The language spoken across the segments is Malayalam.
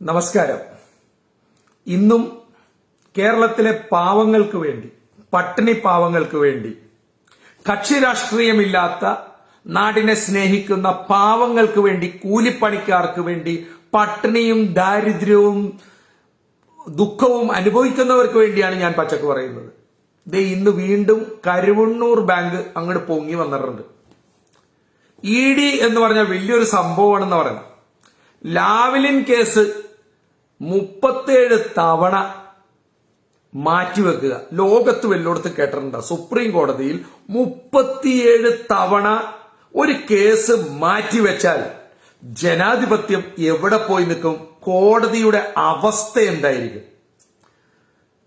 നമസ്കാരം. ഇന്നും കേരളത്തിലെ പാവങ്ങൾക്ക് വേണ്ടി പട്ടിണി പാവങ്ങൾക്ക് വേണ്ടി കക്ഷി രാഷ്ട്രീയമില്ലാത്ത നാടിനെ സ്നേഹിക്കുന്ന പാവങ്ങൾക്ക് വേണ്ടി കൂലിപ്പണിക്കാർക്ക് വേണ്ടി പട്ടിണിയും ദാരിദ്ര്യവും ദുഃഖവും അനുഭവിക്കുന്നവർക്ക് വേണ്ടിയാണ് ഞാൻ പച്ചക്ക് പറയുന്നത്. ദേ ഇന്ന് വീണ്ടും കരുവണ്ണൂർ ബാങ്ക് അങ്ങോട്ട് പൊങ്ങി വന്നിട്ടുണ്ട്. ഇ ഡി എന്ന് പറഞ്ഞാൽ വലിയൊരു സംഭവമാണെന്ന് പറയുന്നത് ലാവലിൻ കേസ് മുപ്പത്തേഴ് തവണ മാറ്റിവെക്കുക. ലോകത്ത് വല്ലോടത്ത് കേട്ടിട്ടുണ്ട്? സുപ്രീം കോടതിയിൽ മുപ്പത്തിയേഴ് തവണ ഒരു കേസ് മാറ്റിവെച്ചാൽ ജനാധിപത്യം എവിടെ പോയി നിൽക്കും? കോടതിയുടെ അവസ്ഥ എന്തായിരിക്കും?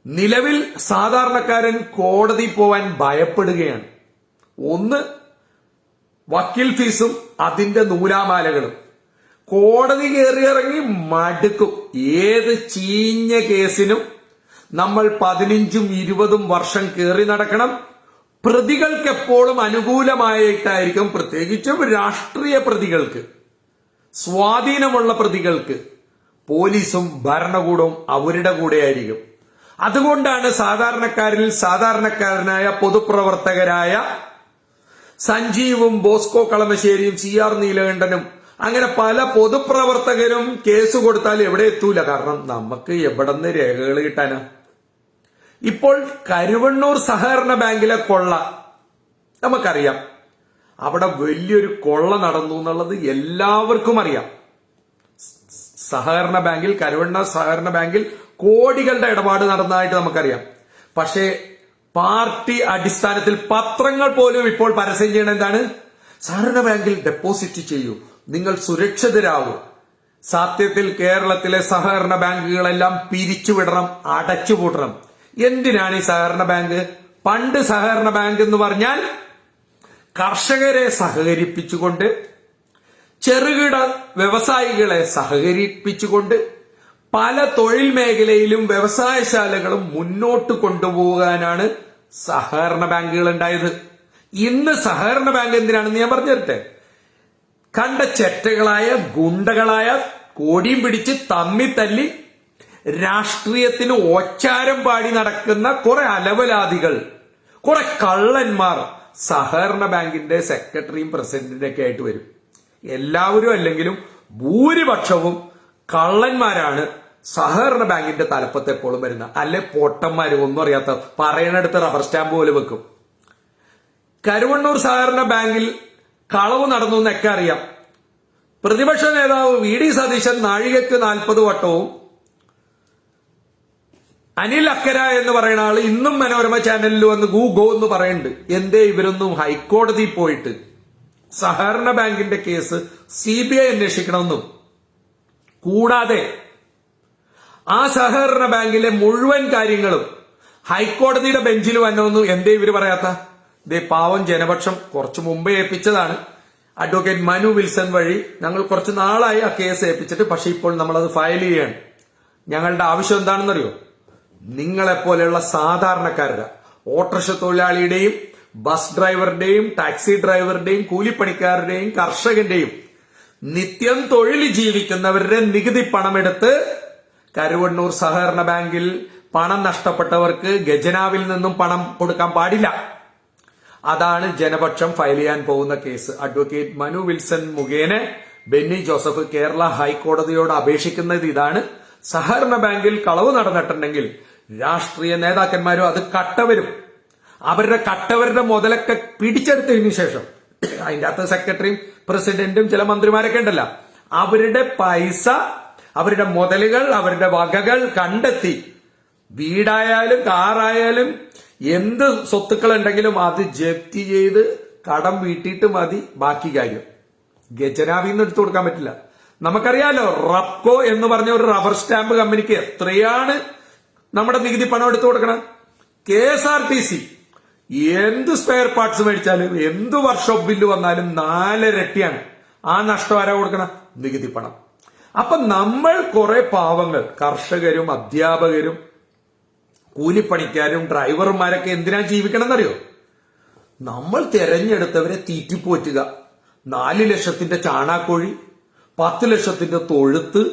നിലവിൽ സാധാരണക്കാരൻ കോടതി പോവാൻ ഭയപ്പെടുകയാണ്. ഒന്ന് വക്കീൽ ഫീസും അതിന്റെ നൂലാമാലകളും. കോടതി കയറി ഇറങ്ങി മടുക്കും. ഏത് ചീഞ്ഞ കേസിനും നമ്മൾ പതിനഞ്ചും ഇരുപതും വർഷം കയറി നടക്കണം. പ്രതികൾക്ക് എപ്പോഴും അനുകൂലമായിട്ടായിരിക്കും പ്രത്യേകിച്ചും രാഷ്ട്രീയ പ്രതികൾക്ക് സ്വാധീനമുള്ള പ്രതികൾക്ക് പോലീസും ഭരണകൂടവും അവരുടെ കൂടെ ആയിരിക്കും അതുകൊണ്ടാണ് സാധാരണക്കാരിൽ സാധാരണക്കാരനായ പൊതുപ്രവർത്തകരായ സഞ്ജീവും ബോസ്കോ കളമശ്ശേരിയും സി ആർ നീലകണ്ഠനും അങ്ങനെ പല പൊതുപ്രവർത്തകരും കേസ് കൊടുത്താൽ എവിടെ എത്തൂല. കാരണം നമുക്ക് എവിടെ നിന്ന് രേഖകൾ കിട്ടാനാ. ഇപ്പോൾ കരുവണ്ണൂർ സഹകരണ ബാങ്കിലെ കൊള്ള നമുക്കറിയാം. അവിടെ വലിയൊരു കൊള്ള നടന്നു എന്നുള്ളത് എല്ലാവർക്കും അറിയാം. സഹകരണ ബാങ്കിൽ കരുവണ്ണ സഹകരണ ബാങ്കിൽ കോടികളുടെ ഇടപാട് നടന്നതായിട്ട് നമുക്കറിയാം. പക്ഷേ പാർട്ടി അടിസ്ഥാനത്തിൽ പത്രങ്ങൾ പോലും ഇപ്പോൾ പരസ്യം ചെയ്യണ എന്താണ്? സഹകരണ ബാങ്കിൽ ഡെപ്പോസിറ്റ് ചെയ്യൂ. നിങ്ങൾ സുരക്ഷിതരാവും സത്യത്തിൽ കേരളത്തിലെ സഹകരണ ബാങ്കുകളെല്ലാം പിരിച്ചുവിടണം അടച്ചുപൂട്ടണം. എന്തിനാണ് ഈ സഹകരണ ബാങ്ക്? പണ്ട് സഹകരണ ബാങ്ക് എന്ന് പറഞ്ഞാൽ കർഷകരെ സഹകരിപ്പിച്ചുകൊണ്ട് ചെറുകിട വ്യവസായികളെ സഹകരിപ്പിച്ചുകൊണ്ട് പല തൊഴിൽ മേഖലയിലും വ്യവസായശാലകളും മുന്നോട്ട് കൊണ്ടുപോകാനാണ് സഹകരണ ബാങ്കുകൾ ഉണ്ടായത്. ഇന്ന് സഹകരണ ബാങ്ക് എന്തിനാണെന്ന് ഞാൻ പറഞ്ഞു തരട്ടെ കണ്ട ചെറ്റകളായ ഗുണ്ടകളായ കോടിയും പിടിച്ച് തമ്മി തല്ലി രാഷ്ട്രീയത്തിന് ഒച്ചാരം പാടി നടക്കുന്ന കുറെ അലവലാദികൾ കുറെ കള്ളന്മാർ സഹകരണ ബാങ്കിന്റെ സെക്രട്ടറിയും പ്രസിഡന്റിന്റെ ഒക്കെ ആയിട്ട് വരും. എല്ലാവരും അല്ലെങ്കിലും ഭൂരിപക്ഷവും കള്ളന്മാരാണ് സഹകരണ ബാങ്കിന്റെ തലപ്പത്ത് എപ്പോഴും വരുന്ന അല്ലെ പൊട്ടന്മാര് ഒന്നും അറിയാത്ത പറയണടുത്ത് റബ്ബർ സ്റ്റാമ്പ് പോലെ വെക്കും. കരുവണ്ണൂർ സഹകരണ ബാങ്കിൽ കളവ് നടന്നു എന്നൊക്കെ അറിയാം. പ്രതിപക്ഷ നേതാവ് വി ഡി സതീശൻ നാഴികക്ക് നാൽപ്പത് വട്ടവും അനിൽ അക്കര എന്ന് പറയുന്ന ആൾ ഇന്നും മനോരമ ചാനലിൽ വന്ന് ഗൂ ഗോ എന്ന് പറയുന്നുണ്ട്. എന്തേ ഇവരൊന്നും ഹൈക്കോടതി പോയിട്ട് സഹകരണ ബാങ്കിന്റെ കേസ് സി ബി ഐ അന്വേഷിക്കണമെന്നും. കൂടാതെ ആ സഹകരണ ബാങ്കിലെ മുഴുവൻ കാര്യങ്ങളും ഹൈക്കോടതിയുടെ ബെഞ്ചിൽ വന്നൊന്നും എന്തേ ഇവർ പറയാത്ത? ദേ പാവം ജനപക്ഷം കുറച്ചു മുമ്പേ ഏൽപ്പിച്ചതാണ്. അഡ്വക്കേറ്റ് മനു വിൽസൺ വഴി ഞങ്ങൾ കുറച്ച് നാളായി ആ കേസ് ഏൽപ്പിച്ചിട്ട് പക്ഷെ ഇപ്പോൾ നമ്മൾ അത് ഫയൽ ചെയ്യാണ് ഞങ്ങളുടെ ആവശ്യം എന്താണെന്നറിയോ? നിങ്ങളെപ്പോലെയുള്ള സാധാരണക്കാരുടെ ഓട്ടോറിക്ഷ തൊഴിലാളിയുടെയും ബസ് ഡ്രൈവറുടെയും ടാക്സി ഡ്രൈവറുടെയും കൂലിപ്പണിക്കാരുടെയും കർഷകന്റെയും നിത്യം തൊഴിൽ ജീവിക്കുന്നവരുടെ നികുതി പണമെടുത്ത് കരുവണ്ണൂർ സഹകരണ ബാങ്കിൽ പണം നഷ്ടപ്പെട്ടവർക്ക് ഗജനാവിൽ നിന്നും പണം കൊടുക്കാൻ പാടില്ല. അതാണ് ജനപക്ഷം ഫയൽ ചെയ്യാൻ പോകുന്ന കേസ്. അഡ്വക്കേറ്റ് മനു വിൽസൺ മുഖേന ബെന്നി ജോസഫ് കേരള ഹൈക്കോടതിയോട് അപേക്ഷിക്കുന്നത് ഇതാണ്. സഹകരണ ബാങ്കിൽ കളവ് നടന്നിട്ടുണ്ടെങ്കിൽ രാഷ്ട്രീയ നേതാക്കന്മാരും അത് കട്ടവരും. അവരുടെ കട്ടവരുടെ മുതലൊക്കെ പിടിച്ചെടുത്തതിന് ശേഷം അതിന്റെ അകത്ത് സെക്രട്ടറിയും പ്രസിഡന്റും ചില മന്ത്രിമാരൊക്കെ ഉണ്ടല്ലോ. അവരുടെ പൈസ അവരുടെ മുതലുകൾ അവരുടെ വകകൾ കണ്ടെത്തി. വീടായാലും കാറായാലും എന്ത് സ്വത്തുക്കൾ ഉണ്ടെങ്കിലും അത് ജപ്തി ചെയ്ത് കടം വീട്ടിയിട്ട് മതി ബാക്കി കാര്യം. ഗജനാവിൽ നിന്ന് എടുത്തു കൊടുക്കാൻ പറ്റില്ല. നമുക്കറിയാലോ റബ്കോ എന്ന് പറഞ്ഞ ഒരു റബ്ബർ സ്റ്റാമ്പ് കമ്പനിക്ക് എത്രയാണ് നമ്മുടെ നികുതി പണം എടുത്തു കൊടുക്കണം? K S R T C. എന്ത് സ്പെയർ പാർട്സ് മേടിച്ചാലും എന്ത് വർക്ക്ഷോപ്പ് ബില്ല് വന്നാലും നാലരട്ടിയാണ് ആ നഷ്ടം ആരാ കൊടുക്കണം? നികുതി പണം. അപ്പൊ നമ്മൾ കുറെ പാവങ്ങൾ കർഷകരും അധ്യാപകരും കൂലിപ്പണിക്കാരും ഡ്രൈവർമാരൊക്കെ എന്തിനാ ജീവിക്കണം എന്നറിയോ നമ്മൾ തെരഞ്ഞെടുത്തവരെ തീറ്റിപ്പോറ്റുക. നാല് ലക്ഷത്തിന്റെ ചാണാക്കോഴി പത്ത് ലക്ഷത്തിന്റെ തൊഴുത്ത്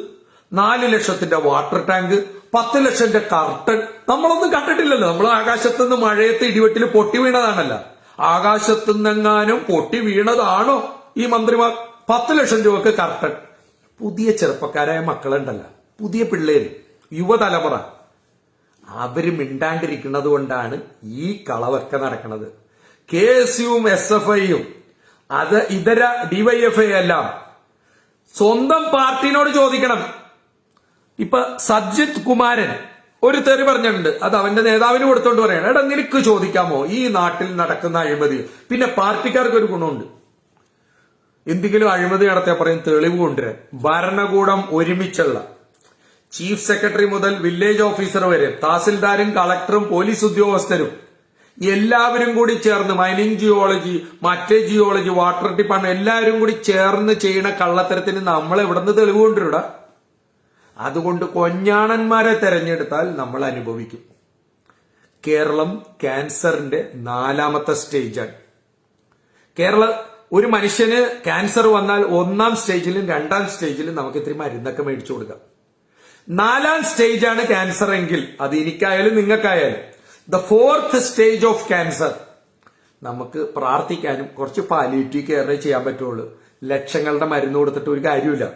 നാല് ലക്ഷത്തിന്റെ വാട്ടർ ടാങ്ക് പത്ത് ലക്ഷത്തിന്റെ കർട്ടൻ. നമ്മളൊന്നും കണ്ടിട്ടില്ലല്ലോ. നമ്മൾ ആകാശത്തുനിന്ന് മഴയത്ത് ഇടിവെട്ടിൽ പൊട്ടി വീണതാണല്ല. ആകാശത്തു നിന്നെങ്ങാനും പൊട്ടി വീണതാണോ ഈ മന്ത്രിമാർ? പത്ത് ലക്ഷം രൂപക്ക് കർട്ടൻ. പുതിയ ചെറുപ്പക്കാരായ മക്കളുണ്ടല്ല. പുതിയ പിള്ളേര്. യുവതലമുറ. അവർ മിണ്ടാണ്ടിരിക്കുന്നത് കൊണ്ടാണ് ഈ കളവൊക്കെ നടക്കുന്നത്. കെ എസ് യുവും എസ് എഫ് ഐയും അത് ഇതര ഡിവൈഎഫ്ഐ എല്ലാം സ്വന്തം പാർട്ടിനോട് ചോദിക്കണം. ഇപ്പൊ സജിത് കുമാരൻ ഒരു തെറി പറഞ്ഞിട്ടുണ്ട് അത് അവന്റെ നേതാവിന് കൊടുത്തോണ്ട് പറയണം. എടാ നിനക്ക് ചോദിക്കാമോ? ഈ നാട്ടിൽ നടക്കുന്ന അഴിമതി. പിന്നെ പാർട്ടിക്കാർക്ക് ഒരു ഗുണമുണ്ട്. എന്തെങ്കിലും അഴിമതി നടത്തിയാൽ പറയും തെളിവ് കൊണ്ടുവരാൻ ഭരണകൂടം ഒരുമിച്ചുള്ള ചീഫ് സെക്രട്ടറി മുതൽ വില്ലേജ് ഓഫീസർ വരെ തഹസിൽദാരും കളക്ടറും പോലീസ് ഉദ്യോഗസ്ഥരും എല്ലാവരും കൂടി ചേർന്ന് മൈനിങ് ജിയോളജി മറ്റേ ജിയോളജി വാട്ടർ ഡിപ്പാർട്ട്മെന്റ് എല്ലാവരും കൂടി ചേർന്ന് ചെയ്യുന്ന കള്ളത്തരത്തിന് നമ്മൾ എവിടുന്ന് തെളിവ് അതുകൊണ്ട് കൊഞ്ഞാണന്മാരെ തെരഞ്ഞെടുത്താൽ നമ്മൾ അനുഭവിക്കും. കേരളം ക്യാൻസറിന്റെ നാലാമത്തെ സ്റ്റേജാണ്. കേരള ഒരു മനുഷ്യന് ക്യാൻസർ വന്നാൽ ഒന്നാം സ്റ്റേജിലും രണ്ടാം സ്റ്റേജിലും നമുക്ക് ഇത്തിരി മരുന്നൊക്കെ മേടിച്ചു കൊടുക്കാം. നാലാം സ്റ്റേജ് ആണ് ക്യാൻസർ എങ്കിൽ അത് എനിക്കായാലും നിങ്ങൾക്കായാലും the fourth stage of cancer നമുക്ക് പ്രാർത്ഥിക്കാനും കുറച്ച് പാലിയേറ്റീവ് കെയറേ ചെയ്യാൻ പറ്റുള്ളൂ. ലക്ഷങ്ങളുടെ മരുന്ന് കൊടുത്തിട്ട് ഒരു കാര്യമില്ല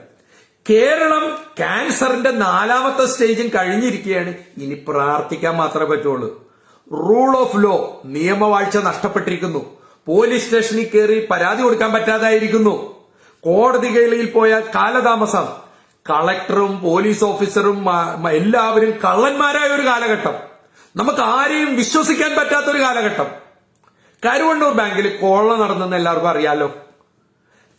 കേരളം ക്യാൻസറിന്റെ നാലാമത്തെ സ്റ്റേജും കഴിഞ്ഞിരിക്കുകയാണ്. ഇനി പ്രാർത്ഥിക്കാൻ മാത്രമേ പറ്റുള്ളൂ. റൂൾ ഓഫ് ലോ നിയമവാഴ്ച നഷ്ടപ്പെട്ടിരിക്കുന്നു. പോലീസ് സ്റ്റേഷനിൽ കയറി പരാതി കൊടുക്കാൻ പറ്റാതായിരിക്കുന്നു. കോടതികളിൽ പോയാൽ കാലതാമസം. കളക്ടറും പോലീസ് ഓഫീസറും എല്ലാവരും കള്ളന്മാരായ ഒരു കാലഘട്ടം. നമുക്ക് ആരെയും വിശ്വസിക്കാൻ പറ്റാത്ത ഒരു കാലഘട്ടം. കരുവണ്ണൂർ ബാങ്കിൽ കൊള്ള നടന്നെന്ന് എല്ലാവർക്കും അറിയാലോ?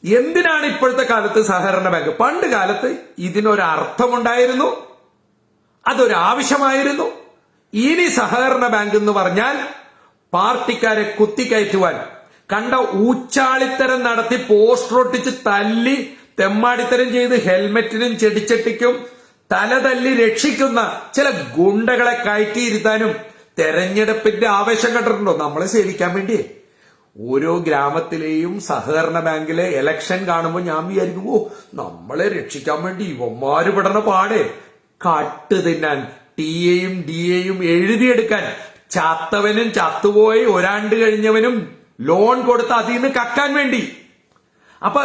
എന്തിനാണ് ഇപ്പോഴത്തെ കാലത്ത് സഹകരണ ബാങ്ക്? പണ്ട് കാലത്ത് ഇതിനൊരു അർത്ഥമുണ്ടായിരുന്നു അതൊരു ഇനി സഹകരണ ബാങ്ക് എന്ന് പറഞ്ഞാൽ പാർട്ടിക്കാരെ കുത്തിക്കയറ്റുവാൻ കണ്ട ഊച്ചാളിത്തരം നടത്തി പോസ്റ്റർ ഒട്ടിച്ച് തല്ലി തെമ്മാടിത്തരം ചെയ്ത് ഹെൽമെറ്റിനും ചെടിച്ചട്ടിക്കും തലതല്ലി രക്ഷിക്കുന്ന ചില ഗുണ്ടകളെ കയറ്റിയിരുത്താനും തെരഞ്ഞെടുപ്പിന്റെ ആവേശം കണ്ടിട്ടുണ്ടോ? നമ്മളെ സേവിക്കാൻ വേണ്ടി. ഓരോ ഗ്രാമത്തിലെയും സഹകരണ ബാങ്കിലെ എലക്ഷൻ കാണുമ്പോൾ ഞാൻ വിചാരിക്കും ഓ നമ്മളെ രക്ഷിക്കാൻ വേണ്ടി ഇവന്മാര് പെടണ പാടെ കട്ട് തിന്നാൻ ടി എയും ഡി എയും എഴുതിയെടുക്കാൻ ചാത്തവനും ചത്തുപോയി ഒരാണ്ട് കഴിഞ്ഞവനും ലോൺ കൊടുത്ത് അതിൽ നിന്ന് കക്കാൻ വേണ്ടി. അപ്പൊ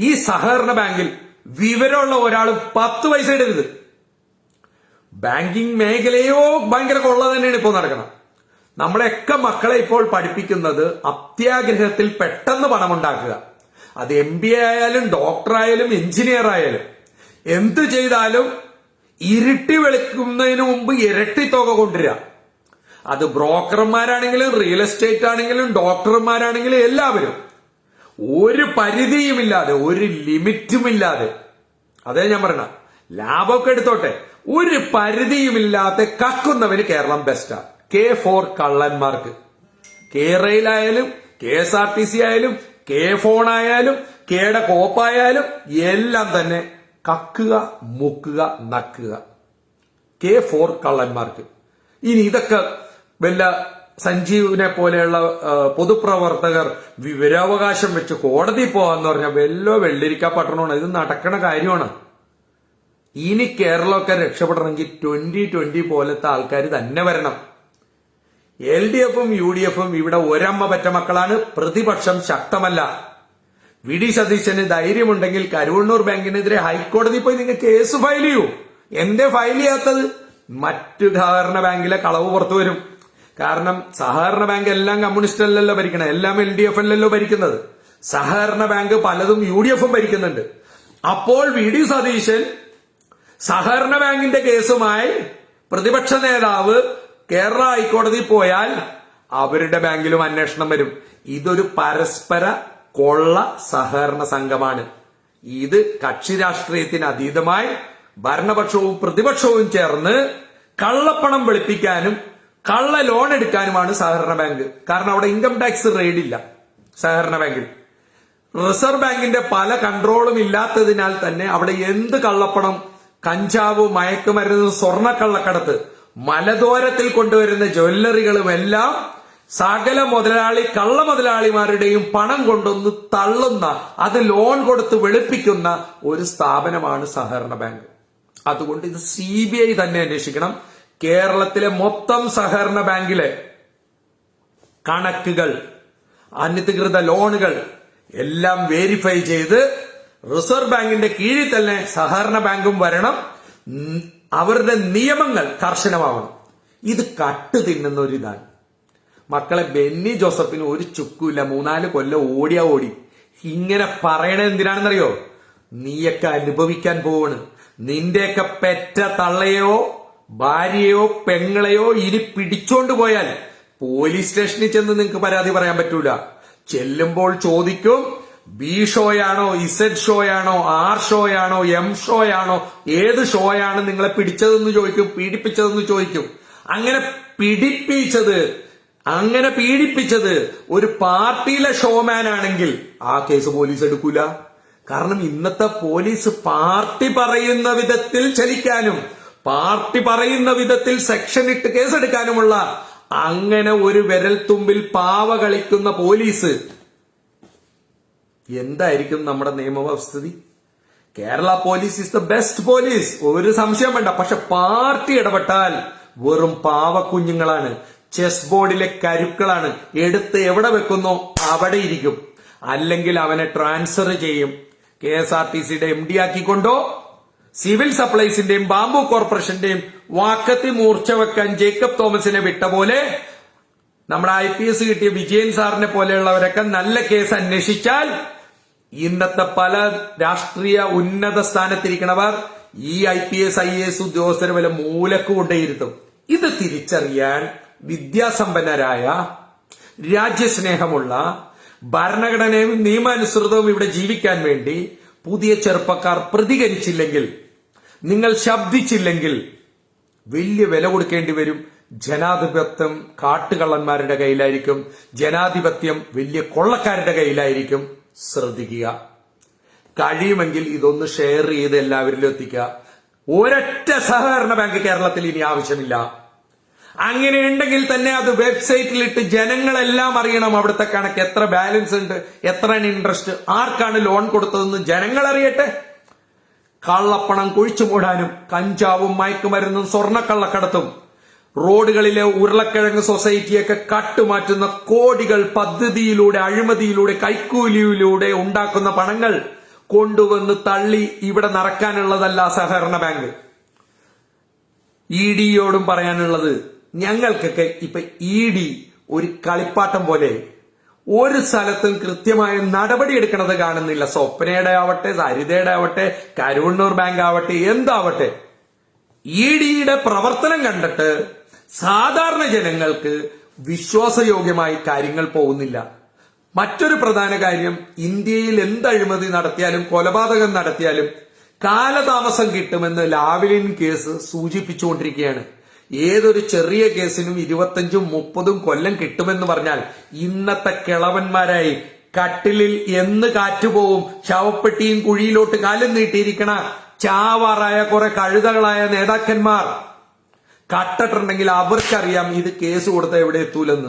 ഈ സഹകരണ ബാങ്കിൽ വിവരമുള്ള ഒരാൾ പത്ത് പൈസ ഇടരുത്. ബാങ്കിങ് മേഖലയോ ഭയങ്കര കൊള്ള തന്നെയാണ് ഇപ്പോൾ നടക്കണം നമ്മളെയൊക്കെ മക്കളെ ഇപ്പോൾ പഠിപ്പിക്കുന്നത് അത്യാഗ്രഹത്തിൽ പെട്ടെന്ന് പണമുണ്ടാക്കുക. അത് എം ബി ആയാലും ഡോക്ടറായാലും എഞ്ചിനീയർ ആയാലും എന്ത് ചെയ്താലും ഇരുട്ടി വെളുക്കുന്നതിന് മുമ്പ് ഇരട്ടി തുക കൊണ്ടുവരിക. അത് ബ്രോക്കർമാരാണെങ്കിലും റിയൽ എസ്റ്റേറ്റ് ആണെങ്കിലും ഡോക്ടർമാരാണെങ്കിലും എല്ലാവരും ഒരു പരിധിയുമില്ലാതെ ഒരു ലിമിറ്റുമില്ലാതെ. അതേ ഞാൻ പറഞ്ഞ ലാഭമൊക്കെ എടുത്തോട്ടെ. ഒരു പരിധിയുമില്ലാതെ കക്കുന്നവന് കേരളം ബെസ്റ്റാ കെ ഫോർ കള്ളന്മാർക്ക്. K റെയിലായാലും K S R T C ആയാലും കെ ഫോൺ ആയാലും കെയുടെ കോപ്പായാലും എല്ലാം തന്നെ കക്കുക മുക്കുക നക്കുക. K four കള്ളന്മാർക്ക്. ഇനി ഇതൊക്കെ വല്ല സഞ്ജീവിനെ പോലെയുള്ള പൊതുപ്രവർത്തകർ വിവരാവകാശം വെച്ച് കോടതി പോവാന്ന് പറഞ്ഞാൽ വെല്ലോ വെള്ളിരിക്ക പട്ടണമാണ്. ഇത് നടക്കണ കാര്യമാണ്. ഇനി കേരളമൊക്കെ രക്ഷപ്പെടണമെങ്കിൽ ട്വന്റി ട്വന്റി പോലത്തെ ആൾക്കാർ തന്നെ വരണം. എൽ ഡി എഫും യു ഡി എഫും ഇവിടെ ഒരമ്മ പറ്റ മക്കളാണ്. പ്രതിപക്ഷം ശക്തമല്ല. വി ഡി സതീശന് ധൈര്യമുണ്ടെങ്കിൽ കരുവണ്ണൂർ ബാങ്കിനെതിരെ ഹൈക്കോടതി പോയി നിങ്ങൾ കേസ് ഫയൽ ചെയ്യൂ. എന്തേ ഫയൽ ചെയ്യാത്തത്? മറ്റു ധാരണ ബാങ്കിലെ കളവ് പുറത്തു വരും. കാരണം സഹകരണ ബാങ്ക് എല്ലാം കമ്മ്യൂണിസ്റ്റ് അല്ലല്ലോ ഭരിക്കണത് എല്ലാം എൽ ഡി എഫ് അല്ലല്ലോ ഭരിക്കുന്നത്. സഹകരണ ബാങ്ക് പലതും യു ഡി എഫും ഭരിക്കുന്നുണ്ട്. അപ്പോൾ വി ഡി സതീശൻ സഹകരണ ബാങ്കിന്റെ കേസുമായി പ്രതിപക്ഷ നേതാവ് കേരള ഹൈക്കോടതി പോയാൽ അവരുടെ ബാങ്കിലും അന്വേഷണം വരും. ഇതൊരു പരസ്പര കൊള്ള സഹകരണ സംഘമാണ്. ഇത് കക്ഷി രാഷ്ട്രീയത്തിന് അതീതമായി ഭരണപക്ഷവും പ്രതിപക്ഷവും ചേർന്ന് കള്ളപ്പണം വെളുപ്പിക്കാനും കള്ള ലോൺ എടുക്കാനുമാണ് സഹകരണ ബാങ്ക്. കാരണം അവിടെ ഇൻകം ടാക്സ് റെയ്ഡ് ഇല്ല സഹകരണ ബാങ്കിൽ. റിസർവ് ബാങ്കിന്റെ പല കൺട്രോളും ഇല്ലാത്തതിനാൽ തന്നെ അവിടെ എന്ത് കള്ളപ്പണം? കഞ്ചാവ് മയക്കുമരുന്ന് സ്വർണക്കള്ളക്കടത്ത് മലദോരത്തിൽ കൊണ്ടുവരുന്ന ജ്വല്ലറികളും എല്ലാം സകല മുതലാളി കള്ള മുതലാളിമാരുടെയും പണം കൊണ്ടൊന്ന് തള്ളുന്ന അത് ലോൺ കൊടുത്ത് വെളുപ്പിക്കുന്ന ഒരു സ്ഥാപനമാണ് സഹകരണ ബാങ്ക്. അതുകൊണ്ട് ഇത് സി തന്നെ അന്വേഷിക്കണം. കേരളത്തിലെ മൊത്തം സഹകരണ ബാങ്കിലെ കണക്കുകൾ അനധികൃത ലോണുകൾ എല്ലാം വേരിഫൈ ചെയ്ത് റിസർവ് ബാങ്കിന്റെ കീഴിൽ തന്നെ സഹകരണ ബാങ്കും വരണം. അവരുടെ നിയമങ്ങൾ കർശനമാവണം. ഇത് കട്ട് തിന്നുന്ന ഒരു ഇതാണ് മക്കളെ ബെന്നി ജോസഫിന് ഒരു ചുക്കുമില്ല മൂന്നാൽ കൊല്ലം ഓടിയാ ഓടി. ഇങ്ങനെ പറയണത് എന്തിനാണെന്നറിയോ? നീയൊക്കെ അനുഭവിക്കാൻ പോവാണ്. നിന്റെയൊക്കെ പെറ്റ തള്ളയോ ഭാര്യയോ പെങ്ങളെയോ ഇനി പിടിച്ചോണ്ട് പോയാൽ പോലീസ് സ്റ്റേഷനിൽ ചെന്ന് നിങ്ങൾക്ക് പരാതി പറയാൻ പറ്റൂല. ചെല്ലുമ്പോൾ ചോദിക്കും ബി ഷോയാണോ ഇസഡ് ഷോയാണോ ആർ ഷോയാണോ എം ഷോയാണോ ഏത് ഷോയാണ് നിങ്ങളെ പിടിച്ചതെന്ന് ചോദിക്കും പീഡിപ്പിച്ചതെന്ന് ചോദിക്കും. അങ്ങനെ പിടിപ്പിച്ചത് അങ്ങനെ പീഡിപ്പിച്ചത് ഒരു പാർട്ടിയിലെ ഷോമാൻ ആണെങ്കിൽ ആ കേസ് പോലീസ് എടുക്കൂല. കാരണം ഇന്നത്തെ പോലീസ് പാർട്ടി പറയുന്ന വിധത്തിൽ ചലിക്കാനും പാർട്ടി പറയുന്ന വിധത്തിൽ സെക്ഷൻ ഇട്ട് കേസെടുക്കാനുമുള്ള അങ്ങനെ ഒരു വിരൽത്തുമ്പിൽ പാവ കളിക്കുന്ന പോലീസ്. എന്തായിരിക്കും നമ്മുടെ നിയമവ്യവസ്ഥിതി? Kerala police is the best police ഒരു സംശയം വേണ്ട. പക്ഷെ പാർട്ടി ഇടപെട്ടാൽ വെറും പാവക്കുഞ്ഞുങ്ങളാണ് ചെസ് ബോർഡിലെ കരുക്കളാണ്. എടുത്ത് എവിടെ വെക്കുന്നോ അവിടെ ഇരിക്കും. അല്ലെങ്കിൽ അവനെ ട്രാൻസ്ഫർ ചെയ്യും. കെ എസ് ആർ ടി സിയുടെ എം ഡി ആക്കിക്കൊണ്ടോ സിവിൽ സപ്ലൈസിന്റെയും ബാംബു കോർപ്പറേഷന്റെയും വാക്കത്തി മൂർച്ച വെക്കാൻ ജേക്കബ് തോമസിനെ വിട്ട പോലെ നമ്മുടെ ഐ പി എസ് കിട്ടിയ വിജയൻ സാറിനെ പോലെയുള്ളവരൊക്കെ നല്ല കേസ് അന്വേഷിച്ചാൽ ഇന്നത്തെ പല രാഷ്ട്രീയ ഉന്നത സ്ഥാനത്തിരിക്കണവർ ഈ I P S I S ഉദ്യോഗസ്ഥരെ വല്ല മൂലക്ക് കൊണ്ടേയിരുത്തും ഇത് തിരിച്ചറിയാൻ വിദ്യാസമ്പന്നരായ രാജ്യസ്നേഹമുള്ള ഭരണഘടനയും നിയമാനുസൃതവും ഇവിടെ ജീവിക്കാൻ വേണ്ടി പുതിയ ചെറുപ്പക്കാർ പ്രതികരിച്ചില്ലെങ്കിൽ നിങ്ങൾ ശബ്ദിച്ചില്ലെങ്കിൽ വലിയ വില കൊടുക്കേണ്ടി വരും. ജനാധിപത്യം കാട്ടുകള്ളന്മാരുടെ കയ്യിലായിരിക്കും. ജനാധിപത്യം വലിയ കൊള്ളക്കാരുടെ കയ്യിലായിരിക്കും. ശ്രദ്ധിക്കുക. കഴിയുമെങ്കിൽ ഇതൊന്ന് ഷെയർ ചെയ്ത് എല്ലാവരിലും എത്തിക്കുക. ഒരൊറ്റ സഹകരണ ബാങ്ക് കേരളത്തിൽ ഇനി ആവശ്യമില്ല. അങ്ങനെയുണ്ടെങ്കിൽ തന്നെ അത് വെബ്സൈറ്റിലിട്ട് ജനങ്ങളെല്ലാം അറിയണം അവിടുത്തെ കണക്ക്. എത്ര ബാലൻസ് ഉണ്ട് എത്ര ഇൻട്രസ്റ്റ് ആർക്കാണ് ലോൺ കൊടുത്തതെന്ന് ജനങ്ങൾ അറിയട്ടെ. കള്ളപ്പണം കുഴിച്ചു മൂടാനും കഞ്ചാവും മയക്കുമരുന്നും സ്വർണക്കള്ളക്കടത്തും. റോഡുകളിലെ ഉരുളക്കിഴങ്ങ് സൊസൈറ്റിയൊക്കെ കട്ടുമാറ്റുന്ന കോടികൾ പദ്ധതിയിലൂടെ അഴിമതിയിലൂടെ കൈക്കൂലിയിലൂടെ ഉണ്ടാക്കുന്ന പണങ്ങൾ കൊണ്ടുവന്ന് തള്ളി ഇവിടെ നടക്കാനുള്ളതല്ല സഹകരണ ബാങ്ക്. ഇ ഡിയോടും പറയാനുള്ളത് ഞങ്ങൾക്കൊക്കെ ഇപ്പൊ ഇ ഡി ഒരു കളിപ്പാട്ടം പോലെ ഒരു സ്ഥലത്തും കൃത്യമായ നടപടി എടുക്കണത് കാണുന്നില്ല. സ്വപ്നയുടെ ആവട്ടെ സരിതയുടെ ആവട്ടെ കരുവണ്ണൂർ ബാങ്ക് ആവട്ടെ എന്താവട്ടെ. ഇ ഡിയുടെ പ്രവർത്തനം കണ്ടിട്ട് സാധാരണ ജനങ്ങൾക്ക് വിശ്വാസയോഗ്യമായി കാര്യങ്ങൾ പോകുന്നില്ല. മറ്റൊരു പ്രധാന കാര്യം ഇന്ത്യയിൽ എന്ത് അഴിമതി നടത്തിയാലും കൊലപാതകം നടത്തിയാലും കാലതാമസം കിട്ടുമെന്ന് ലാവലിൻ കേസ് സൂചിപ്പിച്ചുകൊണ്ടിരിക്കുകയാണ്. ഏതൊരു ചെറിയ കേസിനും ഇരുപത്തഞ്ചും മുപ്പതും കൊല്ലം കിട്ടുമെന്ന് പറഞ്ഞാൽ ഇന്നത്തെ കിളവന്മാരായി കട്ടിലിൽ എന്ന് കാറ്റുപോവും ശവപ്പെട്ടിയും കുഴിയിലോട്ട് കാലും നീട്ടിയിരിക്കണ ചാവാറായ കുറെ കഴുതകളായ നേതാക്കന്മാർ. കട്ടിട്ടുണ്ടെങ്കിൽ അവർക്കറിയാം ഇത് കേസ് കൊടുത്ത എവിടെ എത്തൂലെന്ന്.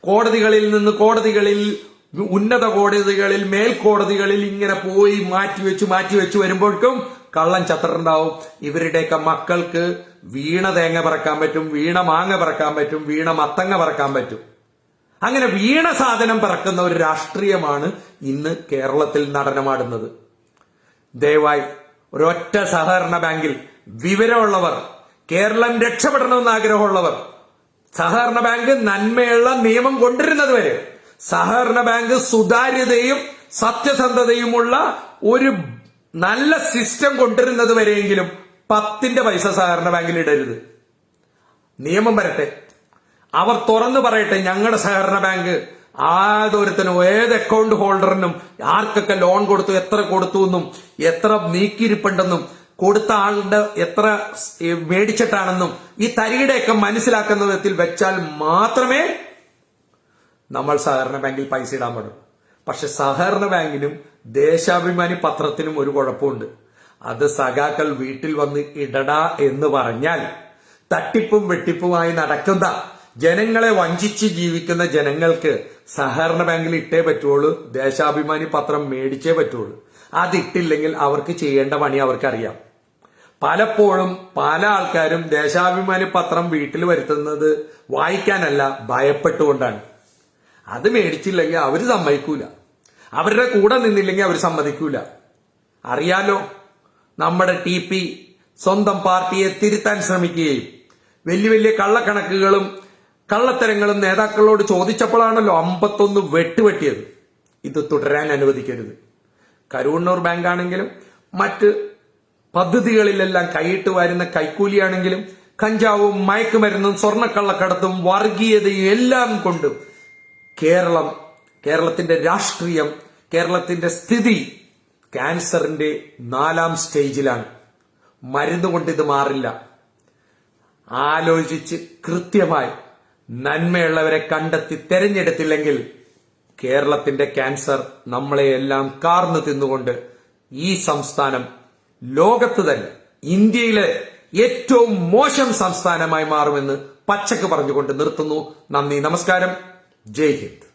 കോടതികളിൽ നിന്ന് കോടതികളിൽ ഉന്നത കോടതികളിൽ മേൽക്കോടതികളിൽ ഇങ്ങനെ പോയി മാറ്റിവെച്ചു മാറ്റിവെച്ചു വരുമ്പോഴേക്കും കള്ളൻ ചത്തറുണ്ടാവും ഇവരുടെയൊക്കെ മക്കൾക്ക് വീണ തേങ്ങ പറക്കാൻ പറ്റും വീണ മാങ്ങ പറക്കാൻ പറ്റും വീണ മത്തങ്ങ പറക്കാൻ പറ്റും. അങ്ങനെ വീണ സാധനം പറക്കുന്ന ഒരു രാഷ്ട്രീയമാണ് ഇന്ന് കേരളത്തിൽ നടനമാടുന്നത്. ദയവായി ഒരൊറ്റ സഹകരണ ബാങ്കിൽ വിവരമുള്ളവർ കേരളം രക്ഷപ്പെടണമെന്ന് ആഗ്രഹമുള്ളവർ സഹകരണ ബാങ്ക് നന്മയുള്ള നിയമം കൊണ്ടുവരുന്നത് വരെ സഹകരണ ബാങ്ക് സുതാര്യതയും സത്യസന്ധതയുമുള്ള ഒരു നല്ല സിസ്റ്റം കൊണ്ടുവരുന്നത് വരെയെങ്കിലും പത്തിന്റെ പൈസ സഹകരണ ബാങ്കിൽ ഇടരുത്. നിയമം വരട്ടെ. അവർ തുറന്നു പറയട്ടെ ഞങ്ങളുടെ സഹകരണ ബാങ്ക് ആതൊരുത്തനും ഏത് അക്കൗണ്ട് ഹോൾഡറിനും ആർക്കൊക്കെ ലോൺ കൊടുത്തു എത്ര കൊടുത്തു എന്നും എത്ര നീക്കിയിരിപ്പുണ്ടെന്നും കൊടുത്ത ആളുടെ എത്ര മേടിച്ചിട്ടാണെന്നും ഈ തരികിടെയൊക്കെ മനസ്സിലാക്കുന്ന വിധത്തിൽ വെച്ചാൽ മാത്രമേ നമ്മൾ സഹകരണ ബാങ്കിൽ പൈസ ഇടാൻ പാടും പക്ഷെ സഹകരണ ബാങ്കിനും ദേശാഭിമാനി പത്രത്തിനും ഒരു കുഴപ്പമുണ്ട്. അത് സഖാക്കൾ വീട്ടിൽ വന്ന് ഇടടാ എന്ന് പറഞ്ഞാൽ തട്ടിപ്പും വെട്ടിപ്പുമായി നടക്കുന്ന ജനങ്ങളെ വഞ്ചിച്ച് ജീവിക്കുന്ന ജനങ്ങൾക്ക് സഹകരണ ബാങ്കിൽ ഇട്ടേ പറ്റുള്ളൂ ദേശാഭിമാനി പത്രം മേടിച്ചേ പറ്റുള്ളൂ. അതിട്ടില്ലെങ്കിൽ അവർക്ക് ചെയ്യേണ്ട പണി അവർക്കറിയാം. പലപ്പോഴും പല ആൾക്കാരും ദേശാഭിമാനി പത്രം വീട്ടിൽ വരുത്തുന്നത് വായിക്കാനല്ല ഭയപ്പെട്ടുകൊണ്ടാണ്. അത് മേടിച്ചില്ലെങ്കിൽ അവർ സമ്മതിക്കൂല. അവരുടെ കൂടെ നിന്നില്ലെങ്കിൽ അവർ സമ്മതിക്കൂല. അറിയാലോ? നമ്മുടെ ടി പി സ്വന്തം പാർട്ടിയെ തിരുത്താൻ ശ്രമിക്കുകയും വലിയ വലിയ കള്ളക്കണക്കുകളും കള്ളത്തരങ്ങളും നേതാക്കളോട് ചോദിച്ചപ്പോഴാണല്ലോ അമ്പത്തൊന്ന് വെട്ടുവെട്ടിയത് ഇത് തുടരാൻ അനുവദിക്കരുത്. കരുവണ്ണൂർ ബാങ്ക് ആണെങ്കിലും മറ്റ് പദ്ധതികളിലെല്ലാം കൈയിട്ട് വരുന്ന കൈക്കൂലിയാണെങ്കിലും കഞ്ചാവും മയക്കുമരുന്നും സ്വർണക്കള്ളക്കടത്തും വർഗീയതയും എല്ലാം കൊണ്ടും കേരളം കേരളത്തിന്റെ രാഷ്ട്രീയം കേരളത്തിന്റെ സ്ഥിതി ക്യാൻസറിന്റെ നാലാം സ്റ്റേജിലാണ്. മരുന്ന് കൊണ്ട് ഇത് മാറില്ല. ആലോചിച്ച് കൃത്യമായി നന്മയുള്ളവരെ കണ്ടെത്തി തെരഞ്ഞെടുത്തില്ലെങ്കിൽ കേരളത്തിന്റെ ക്യാൻസർ നമ്മളെയെല്ലാം കാർന്നു തിന്നുകൊണ്ട് ഈ സംസ്ഥാനം ലോകത്ത് തന്നെ ഇന്ത്യയിലെ ഏറ്റവും മോശം സംസ്ഥാനമായി മാറുമെന്ന് പച്ചക്ക് പറഞ്ഞുകൊണ്ട് നിർത്തുന്നു. നന്ദി നമസ്കാരം. ജയ് ഹിന്ദ്.